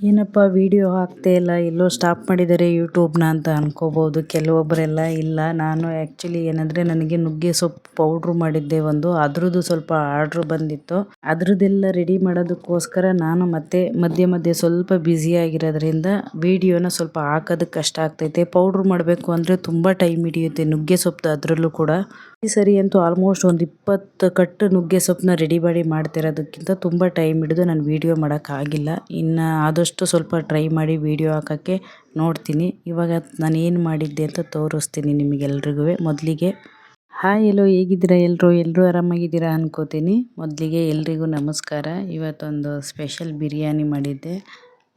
ಏನಪ್ಪ ವಿಡಿಯೋ ಹಾಕ್ತೇ ಇಲ್ಲ, ಎಲ್ಲೋ ಸ್ಟಾಪ್ ಮಾಡಿದ್ದಾರೆ ಯೂಟ್ಯೂಬ್ನ ಅಂತ ಅನ್ಕೋಬೋದು. ಕೆಲವೊಬ್ಬರೆಲ್ಲ ಇಲ್ಲ. ನಾನು ಆ್ಯಕ್ಚುಲಿ ಏನಂದರೆ ನನಗೆ ನುಗ್ಗೆ ಸೊಪ್ಪು ಪೌಡ್ರು ಮಾಡಿದ್ದೆ ಒಂದು. ಅದ್ರದ್ದು ಸ್ವಲ್ಪ ಆರ್ಡ್ರ್ ಬಂದಿತ್ತು. ಅದ್ರದ್ದೆಲ್ಲ ರೆಡಿ ಮಾಡೋದಕ್ಕೋಸ್ಕರ ನಾನು ಮತ್ತೆ ಮಧ್ಯೆ ಮಧ್ಯೆ ಸ್ವಲ್ಪ ಬ್ಯುಸಿ ಆಗಿರೋದ್ರಿಂದ ವಿಡಿಯೋನ ಸ್ವಲ್ಪ ಹಾಕೋದಕ್ಕೆ ಕಷ್ಟ ಆಗ್ತೈತೆ. ಪೌಡ್ರ್ ಮಾಡಬೇಕು ಅಂದರೆ ತುಂಬ ಟೈಮ್ ಹಿಡಿಯುತ್ತೆ ನುಗ್ಗೆ ಸೊಪ್ಪು ಅದರಲ್ಲೂ ಕೂಡ. ಈ ಸರಿ ಅಂತೂ ಆಲ್ಮೋಸ್ಟ್ ಒಂದು ಇಪ್ಪತ್ತು ಕಟ್ಟು ನುಗ್ಗೆ ಸೊಪ್ಪನ್ನ ರೆಡಿ ಮಾಡಿ ಮಾಡ್ತಿರೋದಕ್ಕಿಂತ ತುಂಬ ಟೈಮ್ ಹಿಡಿದು ನಾನು ವೀಡಿಯೋ ಮಾಡೋಕ್ಕಾಗಿಲ್ಲ ಇನ್ನು ಆದಷ್ಟು ಸ್ವಲ್ಪ ಟ್ರೈ ಮಾಡಿ ವೀಡಿಯೋ ಹಾಕೋಕ್ಕೆ ನೋಡ್ತೀನಿ. ಇವಾಗ ನಾನು ಏನು ಮಾಡಿದ್ದೆ ಅಂತ ತೋರಿಸ್ತೀನಿ ನಿಮಗೆಲ್ರಿಗೂ ಮೊದಲಿಗೆ, ಹಾಯ್ ಎಲ್ಲೋ ಹೇಗಿದ್ದೀರಾ? ಎಲ್ಲರೂ ಎಲ್ಲರೂ ಆರಾಮಾಗಿದ್ದೀರಾ? ಅನ್ಕೋತೀನಿ. ಮೊದಲಿಗೆ ಎಲ್ರಿಗೂ ನಮಸ್ಕಾರ. ಇವತ್ತೊಂದು ಸ್ಪೆಷಲ್ ಬಿರಿಯಾನಿ ಮಾಡಿದ್ದೆ.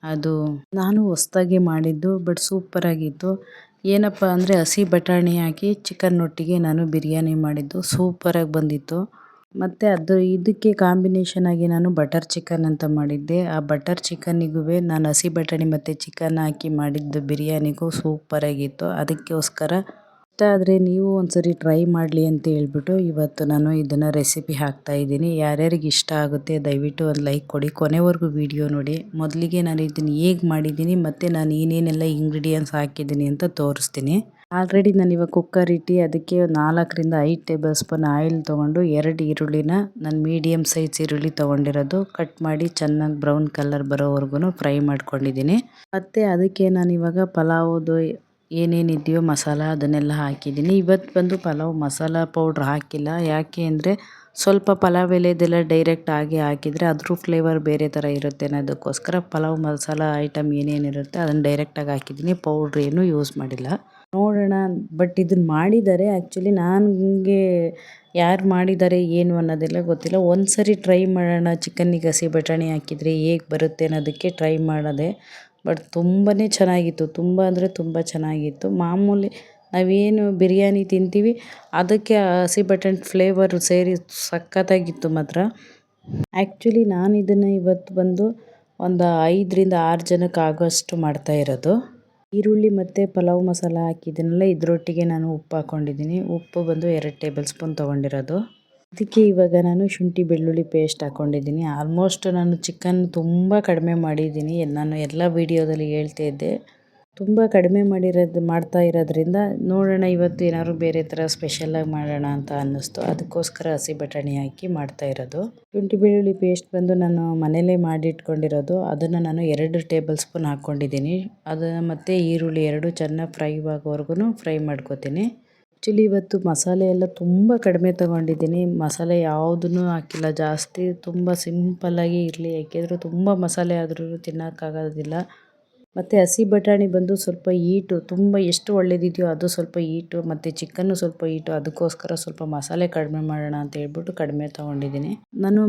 ಅದು ನಾನು ಹೊಸ್ದಾಗಿ ಮಾಡಿದ್ದು ಬಟ್ ಸೂಪರಾಗಿತ್ತು ಏನಪ್ಪ ಅಂದರೆ ಹಸಿ ಬಟಾಣಿ ಹಾಕಿ ಚಿಕನ್ ಒಟ್ಟಿಗೆ ನಾನು ಬಿರಿಯಾನಿ ಮಾಡಿದ್ದು. ಸೂಪರಾಗಿ ಬಂದಿತ್ತು. ಮತ್ತು ಅದು ಇದಕ್ಕೆ ಕಾಂಬಿನೇಷನ್ ಆಗಿ ನಾನು ಬಟರ್ ಚಿಕನ್ ಅಂತ ಮಾಡಿದ್ದೆ. ಆ ಬಟರ್ ಚಿಕನ್ನಿಗೂ ನಾನು ಹಸಿ ಬಟಾಣಿ ಮತ್ತು ಚಿಕನ್ ಹಾಕಿ ಮಾಡಿದ್ದು ಬಿರಿಯಾನಿಗೂ ಸೂಪರಾಗಿತ್ತು ಅದಕ್ಕೋಸ್ಕರ ಇಷ್ಟ ಆದರೆ ನೀವು ಒಂದ್ಸರಿ ಟ್ರೈ ಮಾಡಲಿ ಅಂತ ಹೇಳ್ಬಿಟ್ಟು ಇವತ್ತು ನಾನು ಇದನ್ನು ರೆಸಿಪಿ ಹಾಕ್ತಾ ಇದ್ದೀನಿ. ಯಾರ್ಯಾರಿಗೆ ಇಷ್ಟ ಆಗುತ್ತೆ ದಯವಿಟ್ಟು ಒಂದು ಲೈಕ್ ಕೊಡಿ. ಕೊನೆವರೆಗೂ ವಿಡಿಯೋ ನೋಡಿ. ಮೊದಲಿಗೆ ನಾನು ಇದನ್ನು ಹೇಗೆ ಮಾಡಿದ್ದೀನಿ ಮತ್ತು ನಾನು ಏನೇನೆಲ್ಲ ಇಂಗ್ರೀಡಿಯೆಂಟ್ಸ್ ಹಾಕಿದ್ದೀನಿ ಅಂತ ತೋರಿಸ್ತೀನಿ. ಆಲ್ರೆಡಿ ನಾನು ಇವಾಗ ಕುಕ್ಕರ್ ಇಟ್ಟು ಅದಕ್ಕೆ ನಾಲ್ಕರಿಂದ ಐದು ಟೇಬಲ್ ಸ್ಪೂನ್ ಆಯಿಲ್ ತೊಗೊಂಡು ಎರಡು ಈರುಳ್ಳಿನ ನಾನು ಮೀಡಿಯಮ್ ಸೈಜ್ ಈರುಳ್ಳಿ ತೊಗೊಂಡಿರೋದು. ಕಟ್ ಮಾಡಿ ಚೆನ್ನಾಗಿ ಬ್ರೌನ್ ಕಲರ್ ಬರೋವರೆಗೂ ಫ್ರೈ ಮಾಡ್ಕೊಂಡಿದ್ದೀನಿ. ಮತ್ತು ಅದಕ್ಕೆ ನಾನು ಇವಾಗ ಪಲಾವ್ದು ಏನೇನಿದೆಯೋ ಮಸಾಲ ಅದನ್ನೆಲ್ಲ ಹಾಕಿದ್ದೀನಿ. ಇವತ್ತು ಬಂದು ಪಲಾವ್ ಮಸಾಲ ಪೌಡ್ರ್ ಹಾಕಿಲ್ಲ. ಯಾಕೆ ಅಂದರೆ ಸ್ವಲ್ಪ ಪಲಾವ್ ಎಲೆದೆಲ್ಲ ಡೈರೆಕ್ಟ್ ಆಗಿ ಹಾಕಿದರೆ ಅದ್ರ ಫ್ಲೇವರ್ ಬೇರೆ ಥರ ಇರುತ್ತೆ ಅನ್ನೋದಕ್ಕೋಸ್ಕರ ಪಲಾವ್ ಮಸಾಲ ಐಟಮ್ ಏನೇನಿರುತ್ತೆ ಅದನ್ನು ಡೈರೆಕ್ಟಾಗಿ ಹಾಕಿದ್ದೀನಿ. ಪೌಡ್ರ್ ಏನೂ ಯೂಸ್ ಮಾಡಿಲ್ಲ. ನೋಡೋಣ ಬಟ್ ಇದನ್ನು ಮಾಡಿದ್ದಾರೆ ಆ್ಯಕ್ಚುಲಿ ನನಗೆ ಯಾರು ಮಾಡಿದ್ದಾರೆ, ಏನು ಅನ್ನೋದೆಲ್ಲ ಗೊತ್ತಿಲ್ಲ. ಒಂದು ಸರಿ ಟ್ರೈ ಮಾಡೋಣ. ಚಿಕನ್ನಿಗೆ ಹಸಿ ಬಟಾಣಿ ಹಾಕಿದರೆ ಹೇಗೆ ಬರುತ್ತೆ ಅನ್ನೋದಕ್ಕೆ ಟ್ರೈ ಮಾಡಿದೆ. ಬಟ್ ತುಂಬಾ ಚೆನ್ನಾಗಿತ್ತು. ತುಂಬ ಅಂದರೆ ತುಂಬ ಚೆನ್ನಾಗಿತ್ತು. ಮಾಮೂಲಿ ನಾವೇನು ಬಿರಿಯಾನಿ ತಿಂತೀವಿ, ಅದಕ್ಕೆ ಹಸಿ ಬಟಾಣಿ ಫ್ಲೇವರ್ ಸೇರಿ ಸಖತ್ತಾಗಿತ್ತು ಮಾತ್ರ. ಆ್ಯಕ್ಚುಲಿ ನಾನು ಇದನ್ನು ಇವತ್ತು ಬಂದು ಒಂದು ಐದರಿಂದ ಆರು ಜನಕ್ಕೆ ಆಗೋಷ್ಟು ಮಾಡ್ತಾ ಇರೋದು. ಈರುಳ್ಳಿ ಮತ್ತು ಪಲಾವ್ ಮಸಾಲ ಹಾಕಿದ್ದೀನಲ್ಲ ಇದರೊಟ್ಟಿಗೆ ನಾನು ಉಪ್ಪು ಹಾಕ್ಕೊಂಡಿದ್ದೀನಿ ಉಪ್ಪು ಬಂದು ಎರಡು ಟೇಬಲ್ ಸ್ಪೂನ್ ತೊಗೊಂಡಿರೋದು. ಅದಕ್ಕೆ ಇವಾಗ ನಾನು ಶುಂಠಿ, ಬೆಳ್ಳುಳ್ಳಿ ಪೇಸ್ಟ್ ಹಾಕ್ಕೊಂಡಿದ್ದೀನಿ ಆಲ್ಮೋಸ್ಟ್ ನಾನು ಚಿಕನ್ ತುಂಬ ಕಡಿಮೆ ಮಾಡಿದ್ದೀನಿ. ನಾನು ಎಲ್ಲ ವೀಡಿಯೋದಲ್ಲಿ ಹೇಳ್ತಾ ಇದ್ದೆ. ತುಂಬ ಕಡಿಮೆ ಮಾಡಿರೋದು, ಮಾಡ್ತಾ ಇರೋದ್ರಿಂದ ನೋಡೋಣ ಇವತ್ತು ಏನಾದ್ರು ಬೇರೆ ಥರ ಸ್ಪೆಷಲ್ಲಾಗಿ ಮಾಡೋಣ ಅಂತ ಅನ್ನಿಸ್ತು. ಅದಕ್ಕೋಸ್ಕರ ಹಸಿ ಬಟಾಣಿ ಹಾಕಿ ಮಾಡ್ತಾ ಇರೋದು. ಶುಂಠಿ, ಬೆಳ್ಳುಳ್ಳಿ ಪೇಸ್ಟ್ ಬಂದು ನಾನು ಮನೇಲೇ ಮಾಡಿಟ್ಕೊಂಡಿರೋದು. ಅದನ್ನು ನಾನು ಎರಡು ಟೇಬಲ್ ಸ್ಪೂನ್ ಹಾಕ್ಕೊಂಡಿದ್ದೀನಿ ಅದನ್ನು ಮತ್ತು ಈರುಳ್ಳಿ ಎರಡು, ಚೆನ್ನಾಗಿ ಫ್ರೈ ಆಗೋವರೆಗೂ ಫ್ರೈ ಮಾಡ್ಕೋತೀನಿ. ಆ್ಯಕ್ಚುಲಿ ಇವತ್ತು ಮಸಾಲೆ ಎಲ್ಲ ತುಂಬ ಕಡಿಮೆ ತೊಗೊಂಡಿದ್ದೀನಿ. ಮಸಾಲೆ ಯಾವುದೂ ಹಾಕಿಲ್ಲ. ಜಾಸ್ತಿ ತುಂಬ ಸಿಂಪಲ್ಲಾಗಿ ಇರಲಿ. ಯಾಕೆಂದರೆ ತುಂಬ ಮಸಾಲೆ ಆದರೂ ತಿನ್ನೋಕ್ಕಾಗೋದಿಲ್ಲ. ಮತ್ತು ಹಸಿ ಬಟಾಣಿ ಬಂದು ಸ್ವಲ್ಪ ಈಟು ತುಂಬ ಎಷ್ಟು ಒಳ್ಳೇದಿದೆಯೋ ಅದು ಸ್ವಲ್ಪ ಈಟು ಮತ್ತು ಚಿಕನ್ನು ಸ್ವಲ್ಪ ಈಟು ಅದಕ್ಕೋಸ್ಕರ ಸ್ವಲ್ಪ ಮಸಾಲೆ ಕಡಿಮೆ ಮಾಡೋಣ ಅಂತ ಹೇಳ್ಬಿಟ್ಟು ಕಡಿಮೆ ತೊಗೊಂಡಿದ್ದೀನಿ. ನಾನು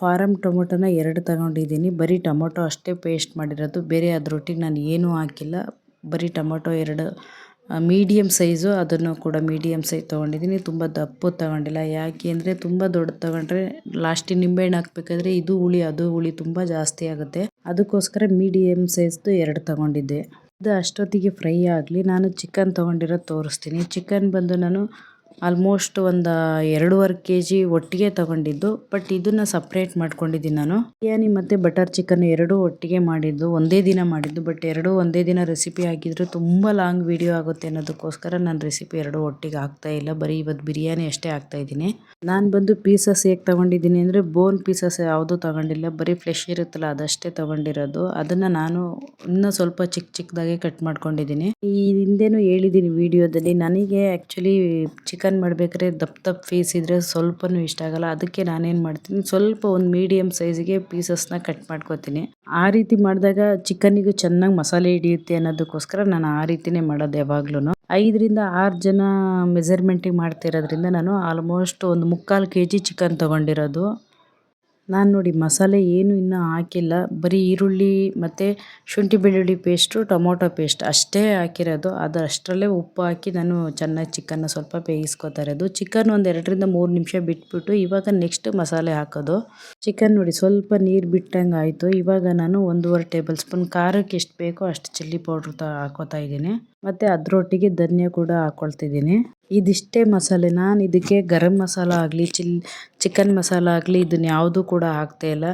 ಫಾರಮ್ ಟೊಮೊಟೊನ ಎರಡು ತಗೊಂಡಿದ್ದೀನಿ. ಬರೀ ಟೊಮೊಟೊ ಅಷ್ಟೇ ಪೇಸ್ಟ್ ಮಾಡಿರೋದು. ಬೇರೆ ಅದರೊಟ್ಟಿಗೆ ನಾನು ಏನೂ ಹಾಕಿಲ್ಲ. ಬರೀ ಟೊಮೊಟೊ ಎರಡು ಮೀಡಿಯಮ್ ಸೈಜು ಅದನ್ನು ಕೂಡ ಮೀಡಿಯಮ್ ಸೈಜ್ ತೊಗೊಂಡಿದ್ದೀನಿ. ತುಂಬ ದಪ್ಪು ತಗೊಂಡಿಲ್ಲ. ಯಾಕೆ ಅಂದರೆ ತುಂಬ ದೊಡ್ಡ ತಗೊಂಡ್ರೆ ಲಾಸ್ಟಿಗೆ ನಿಂಬೆಹಣ್ಣು ಹಾಕ್ಬೇಕಾದ್ರೆ ಇದು ಹುಳಿ, ಅದು ಹುಳಿ ತುಂಬ ಜಾಸ್ತಿ ಆಗುತ್ತೆ. ಅದಕ್ಕೋಸ್ಕರ ಮೀಡಿಯಮ್ ಸೈಜ್ದು ಎರಡು ತಗೊಂಡಿದ್ದೆ. ಇದು ಅಷ್ಟೊತ್ತಿಗೆ ಫ್ರೈ ಆಗಲಿ. ನಾನು ಚಿಕನ್ ತೊಗೊಂಡಿರೋದು ತೋರಿಸ್ತೀನಿ. ಚಿಕನ್ ಬಂದು ನಾನು ಆಲ್ಮೋಸ್ಟ್ ಒಂದು ಎರಡೂವರೆ ಕೆ ಜಿ ಒಟ್ಟಿಗೆ ತಗೊಂಡಿದ್ದು ಬಟ್ ಇದನ್ನು ಸಪ್ರೇಟ್ ಮಾಡ್ಕೊಂಡಿದ್ದೀನಿ ನಾನು. ಬಿರಿಯಾನಿ ಮತ್ತು ಬಟರ್ ಚಿಕನ್ ಎರಡೂ ಒಟ್ಟಿಗೆ ಮಾಡಿದ್ದು, ಒಂದೇ ದಿನ ಮಾಡಿದ್ದು ಬಟ್ ಎರಡೂ ಒಂದೇ ದಿನ ರೆಸಿಪಿ ಹಾಕಿದರೆ ತುಂಬ ಲಾಂಗ್ ವಿಡಿಯೋ ಆಗುತ್ತೆ ಅನ್ನೋದಕ್ಕೋಸ್ಕರ ನಾನು ರೆಸಿಪಿ ಎರಡೂ ಒಟ್ಟಿಗೆ ಹಾಕ್ತಾ ಇಲ್ಲ. ಬರೀ ಇವತ್ತು ಬಿರಿಯಾನಿ ಅಷ್ಟೇ ಹಾಕ್ತಾ ಇದ್ದೀನಿ. ನಾನು ಬಂದು ಪೀಸಸ್ ಹೇಗೆ ತಗೊಂಡಿದ್ದೀನಿ ಅಂದರೆ ಬೋನ್ ಪೀಸಸ್ ಯಾವುದೂ ತಗೊಂಡಿಲ್ಲ, ಬರೀ ಫ್ಲೆಶ್ ಇರುತ್ತಲ್ಲ ಅದಷ್ಟೇ ತಗೊಂಡಿರೋದು. ಅದನ್ನು ನಾನು ಇನ್ನೂ ಸ್ವಲ್ಪ ಚಿಕ್ಕ ಚಿಕ್ಕದಾಗಿ ಕಟ್ ಮಾಡ್ಕೊಂಡಿದ್ದೀನಿ. ಈ ಹಿಂದೆನೂ ಹೇಳಿದ್ದೀನಿ ವಿಡಿಯೋದಲ್ಲಿ ನನಗೆ ಆ್ಯಕ್ಚುಲಿ ಚಿಕನ್ ಚಿಕನ್ ಮಾಡಬೇಕಾದ್ರೆ ದಪ್ಪ ದಪ್ಪ ಪೀಸ್ ಇದ್ದರೆ ಸ್ವಲ್ಪನೂ ಇಷ್ಟ ಆಗಲ್ಲ. ಅದಕ್ಕೆ ನಾನೇನು ಮಾಡ್ತೀನಿ, ಸ್ವಲ್ಪ ಒಂದು ಮೀಡಿಯಮ್ ಸೈಜ್ಗೆ ಪೀಸಸ್ನ ಕಟ್ ಮಾಡ್ಕೊತೀನಿ. ಆ ರೀತಿ ಮಾಡಿದಾಗ ಚಿಕನ್ನಿಗೂ ಚೆನ್ನಾಗಿ ಮಸಾಲೆ ಹಿಡಿಯುತ್ತೆ ಅನ್ನೋದಕ್ಕೋಸ್ಕರ ನಾನು ಆ ರೀತಿನೇ ಮಾಡೋದು ಯಾವಾಗ್ಲೂ ಐದರಿಂದ ಆರು ಜನ ಮೆಜರ್ಮೆಂಟಿಗೆ ಮಾಡ್ತಿರೋದ್ರಿಂದ ನಾನು ಆಲ್ಮೋಸ್ಟ್ ಒಂದು ಮುಕ್ಕಾಲು ಕೆ ಜಿ ಚಿಕನ್ ತೊಗೊಂಡಿರೋದು. ನಾನು ನೋಡಿ ಮಸಾಲೆ ಏನು ಇನ್ನೂ ಹಾಕಿಲ್ಲ. ಬರೀ ಈರುಳ್ಳಿ ಮತ್ತು ಶುಂಠಿ ಬೆಳ್ಳುಳ್ಳಿ ಪೇಸ್ಟು ಟೊಮೊಟೊ ಪೇಸ್ಟ್ ಅಷ್ಟೇ ಹಾಕಿರೋದು. ಅದು ಅಷ್ಟರಲ್ಲೇ ಉಪ್ಪು ಹಾಕಿ ನಾನು ಚೆನ್ನಾಗಿ ಚಿಕನ್ನ ಸ್ವಲ್ಪ ಬೇಯಿಸ್ಕೊತಾ ಇರೋದು. ಚಿಕನ್ ಒಂದು ಎರಡರಿಂದ ಮೂರು ನಿಮಿಷ ಬಿಟ್ಬಿಟ್ಟು ಇವಾಗ ನೆಕ್ಸ್ಟ್ ಮಸಾಲೆ ಹಾಕೋದು. ಚಿಕನ್ ನೋಡಿ ಸ್ವಲ್ಪ ನೀರು ಬಿಟ್ಟಂಗೆ ಆಯಿತು. ಇವಾಗ ನಾನು ಒಂದೂವರೆ ಟೇಬಲ್ ಸ್ಪೂನ್ ಖಾರಕ್ಕೆ ಎಷ್ಟು ಬೇಕೋ ಅಷ್ಟು ಚಿಲ್ಲಿ ಪೌಡ್ರ್ ತ ಹಾಕೋತಾ ಇದ್ದೀನಿ. ಮತ್ತು ಅದರೊಟ್ಟಿಗೆ ಧನಿಯಾ ಕೂಡ ಹಾಕ್ಕೊಳ್ತಿದ್ದೀನಿ ಇದಿಷ್ಟೇ ಮಸಾಲೆ. ನಾನು ಇದಕ್ಕೆ ಗರಂ ಮಸಾಲ ಆಗಲಿ, ಚಿಲ್, ಚಿಕನ್ ಮಸಾಲ ಆಗಲಿ ಇದನ್ನು ಯಾವುದೂ ಕೂಡ ಹಾಕ್ತಾ ಇಲ್ಲ.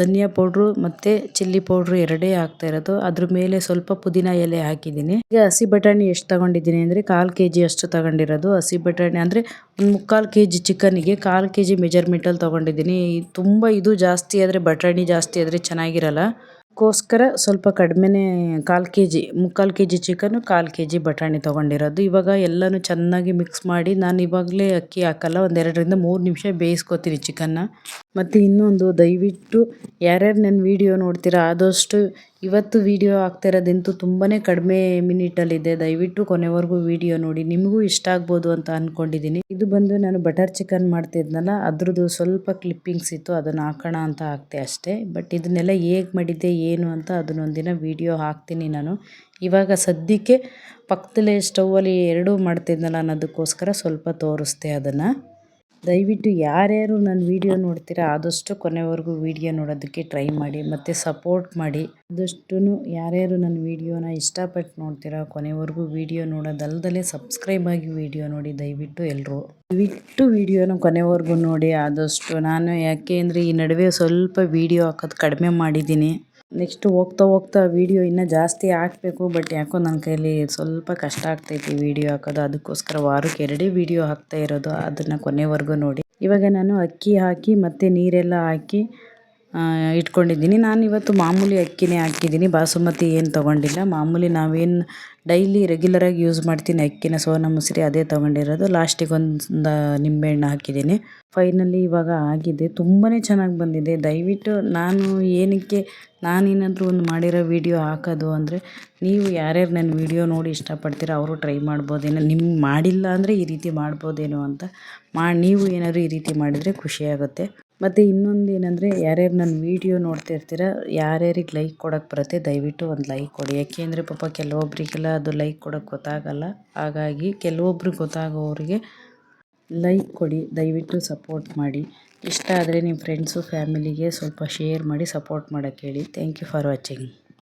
ಧನಿಯಾ ಪೌಡ್ರು ಮತ್ತು ಚಿಲ್ಲಿ ಪೌಡ್ರು ಎರಡೇ ಹಾಕ್ತಾ ಇರೋದು. ಅದ್ರ ಮೇಲೆ ಸ್ವಲ್ಪ ಪುದೀನ ಎಲೆ ಹಾಕಿದ್ದೀನಿ. ಈಗ ಹಸಿ ಬಟಾಣಿ ಎಷ್ಟು ತಗೊಂಡಿದ್ದೀನಿ ಅಂದರೆ ಕಾಲು ಕೆ ಜಿ ಅಷ್ಟು ತಗೊಂಡಿರೋದು. ಹಸಿ ಬಟಾಣಿ ಅಂದರೆ ಒಂದು ಮುಕ್ಕಾಲು ಕೆ ಜಿ ಚಿಕನ್ನಿಗೆ ಕಾಲು ಕೆ ಜಿ ಮೆಜರ್ಮೆಂಟಲ್ಲಿ ತೊಗೊಂಡಿದ್ದೀನಿ. ತುಂಬ ಇದು ಜಾಸ್ತಿ ಆದರೆ, ಬಟಾಣಿ ಜಾಸ್ತಿ ಆದರೆ ಚೆನ್ನಾಗಿರಲ್ಲ. ಅದಕ್ಕೋಸ್ಕರ ಸ್ವಲ್ಪ ಕಡಿಮೆನೇ ಕಾಲು ಕೆ ಜಿ ಮುಕ್ಕಾಲು ಕೆ ಜಿ ಚಿಕನ್ನು, ಕಾಲು ಕೆ ಜಿ ಬಟಾಣಿ ತೊಗೊಂಡಿರೋದು. ಇವಾಗ ಎಲ್ಲನೂ ಚೆನ್ನಾಗಿ ಮಿಕ್ಸ್ ಮಾಡಿ ನಾನು ಇವಾಗಲೇ ಅಕ್ಕಿ ಹಾಕಲ್ಲ ಒಂದೆರಡರಿಂದ ಮೂರು ನಿಮಿಷ ಬೇಯಿಸ್ಕೊತೀನಿ ಚಿಕನ್ನ. ಮತ್ತು ಇನ್ನೊಂದು, ದಯವಿಟ್ಟು ಯಾರ್ಯಾರು ನನ್ನ ವೀಡಿಯೋ ನೋಡ್ತೀರಾ ಆದಷ್ಟು ಇವತ್ತು ವಿಡಿಯೋ ಆಗ್ತಿರೋದಂತೂ ತುಂಬಾ ಕಡಿಮೆ ಮಿನಿಟಲ್ಲಿದೆ ದಯವಿಟ್ಟು ಕೊನೆವರೆಗೂ ವಿಡಿಯೋ ನೋಡಿ. ನಿಮಗೂ ಇಷ್ಟ ಆಗ್ಬೋದು ಅಂತ ಅಂದ್ಕೊಂಡಿದ್ದೀನಿ ಇದು ಬಂದು ನಾನು ಬಟರ್ ಚಿಕನ್ ಮಾಡ್ತಿದ್ನಲ್ಲ ಅದ್ರದ್ದು ಸ್ವಲ್ಪ ಕ್ಲಿಪ್ಪಿಂಗ್ಸ್ ಇತ್ತು, ಅದನ್ನು ಹಾಕೋಣ ಅಂತ ಹಾಕ್ತೆ ಅಷ್ಟೇ. ಬಟ್ ಇದನ್ನೆಲ್ಲ ಹೇಗೆ ಮಾಡಿದ್ದೆ, ಏನು ಅಂತ ಅದನ್ನೊಂದಿನ ವಿಡಿಯೋ ಹಾಕ್ತೀನಿ ನಾನು. ಇವಾಗ ಸದ್ಯಕ್ಕೆ ಪಕ್ಕದಲ್ಲೇ ಸ್ಟೌವಲ್ಲಿ ಎರಡೂ ಮಾಡ್ತಿದ್ನಲ್ಲ ಅನ್ನೋದಕ್ಕೋಸ್ಕರ ಸ್ವಲ್ಪ ತೋರಿಸ್ದೆ ಅದನ್ನು. ದಯವಿಟ್ಟು ಯಾರ್ಯಾರು ನನ್ನ ವೀಡಿಯೋ ನೋಡ್ತೀರಾ ಆದಷ್ಟು ಕೊನೆವರೆಗೂ ವಿಡಿಯೋ ನೋಡೋದಕ್ಕೆ ಟ್ರೈ ಮಾಡಿ ಮತ್ತು ಸಪೋರ್ಟ್ ಮಾಡಿ. ಆದಷ್ಟು ಯಾರ್ಯಾರು ನನ್ನ ವಿಡಿಯೋನ ಇಷ್ಟಪಟ್ಟು ನೋಡ್ತೀರಾ ಕೊನೆವರೆಗೂ ವಿಡಿಯೋ ನೋಡೋದಲ್ಲದಲ್ಲೇ ಸಬ್ಸ್ಕ್ರೈಬ್ ಆಗಿ ವಿಡಿಯೋ ನೋಡಿ ದಯವಿಟ್ಟು ಎಲ್ಲರೂ ದಯವಿಟ್ಟು ವಿಡಿಯೋನ ಕೊನೆವರೆಗೂ ನೋಡಿ ಆದಷ್ಟು ನಾನು ಯಾಕೆ ಅಂದರೆ ಈ ನಡುವೆ ಸ್ವಲ್ಪ ವಿಡಿಯೋ ಹಾಕೋದು ಕಡಿಮೆ ಮಾಡಿದ್ದೀನಿ. ನೆಕ್ಸ್ಟ್ ಹೋಗ್ತಾ ಹೋಗ್ತಾ ವೀಡಿಯೋ ಇನ್ನೂ ಜಾಸ್ತಿ ಹಾಕಬೇಕು ಬಟ್ ಯಾಕೋ ನನ್ನ ಕೈಯಲ್ಲಿ ಸ್ವಲ್ಪ ಕಷ್ಟ ಆಗ್ತೈತಿ ವೀಡಿಯೋ ಹಾಕೋದು. ಅದಕ್ಕೋಸ್ಕರ ವಾರಕ್ಕೆ ಎರಡೇ ವೀಡಿಯೋ ಹಾಕ್ತಾ ಇರೋದು. ಅದನ್ನು ಕೊನೆವರೆಗೂ ನೋಡಿ. ಇವಾಗ ನಾನು ಅಕ್ಕಿ ಹಾಕಿ ಮತ್ತು ನೀರೆಲ್ಲ ಹಾಕಿ ಇಟ್ಕೊಂಡಿದ್ದೀನಿ. ನಾನು ಇವತ್ತು ಮಾಮೂಲಿ ಅಕ್ಕಿನೇ ಹಾಕಿದ್ದೀನಿ. ಬಾಸುಮತಿ ಏನು ತೊಗೊಂಡಿಲ್ಲ. ಮಾಮೂಲಿ ನಾವೇನು ಡೈಲಿ ರೆಗ್ಯುಲರಾಗಿ ಯೂಸ್ ಮಾಡ್ತೀನಿ ಅಕ್ಕಿನ. ಸೋನಾ ಮಸೂರಿ ಅದೇ ತೊಗೊಂಡಿರೋದು. ಲಾಸ್ಟಿಗೆ ಒಂದು ನಿಂಬೆಹಣ್ಣು ಹಾಕಿದ್ದೀನಿ. ಫೈನಲಿ ಇವಾಗ ಆಗಿದೆ. ತುಂಬಾ ಚೆನ್ನಾಗಿ ಬಂದಿದೆ. ದಯವಿಟ್ಟು ನಾನು ಏನಕ್ಕೆ ನಾನೇನಾದರೂ ಒಂದು ಮಾಡಿರೋ ವೀಡಿಯೋ ಹಾಕೋದು ಅಂದರೆ ನೀವು ಯಾರ್ಯಾರು ನನ್ನ ವಿಡಿಯೋ ನೋಡಿ ಇಷ್ಟಪಡ್ತೀರೋ ಅವರು ಟ್ರೈ ಮಾಡ್ಬೋದೇನೋ. ನಿಮ್ಗೆ ಮಾಡಿಲ್ಲ ಅಂದರೆ ಈ ರೀತಿ ಮಾಡ್ಬೋದೇನೋ ಅಂತ ಮಾ, ನೀವು ಏನಾದರೂ ಈ ರೀತಿ ಮಾಡಿದರೆ ಖುಷಿಯಾಗುತ್ತೆ ಮತ್ತು ಇನ್ನೊಂದು ಏನಂದರೆ, ಯಾರ್ಯಾರು ನನ್ನ ವೀಡಿಯೋ ನೋಡ್ತಾ ಇರ್ತೀರ, ಯಾರ್ಯಾರಿಗೆ ಲೈಕ್ ಕೊಡೋಕ್ಕೆ ಬರುತ್ತೆ, ದಯವಿಟ್ಟು ಒಂದು ಲೈಕ್ ಕೊಡಿ. ಯಾಕೆಂದರೆ ಪಾಪ ಕೆಲವೊಬ್ಬರಿಗೆಲ್ಲ ಅದು ಲೈಕ್ ಕೊಡೋಕ್ಕೆ ಗೊತ್ತಾಗಲ್ಲ. ಹಾಗಾಗಿ ಕೆಲವೊಬ್ರಿಗೆ ಗೊತ್ತಾಗೋರಿಗೆ ಲೈಕ್ ಕೊಡಿ, ದಯವಿಟ್ಟು ಸಪೋರ್ಟ್ ಮಾಡಿ. ಇಷ್ಟ ಆದರೆ ನಿಮ್ಮ ಫ್ರೆಂಡ್ಸು ಫ್ಯಾಮಿಲಿಗೆ ಸ್ವಲ್ಪ ಶೇರ್ ಮಾಡಿ ಸಪೋರ್ಟ್ ಮಾಡೋಕ್ಕೆ ಹೇಳಿ. Thank you for watching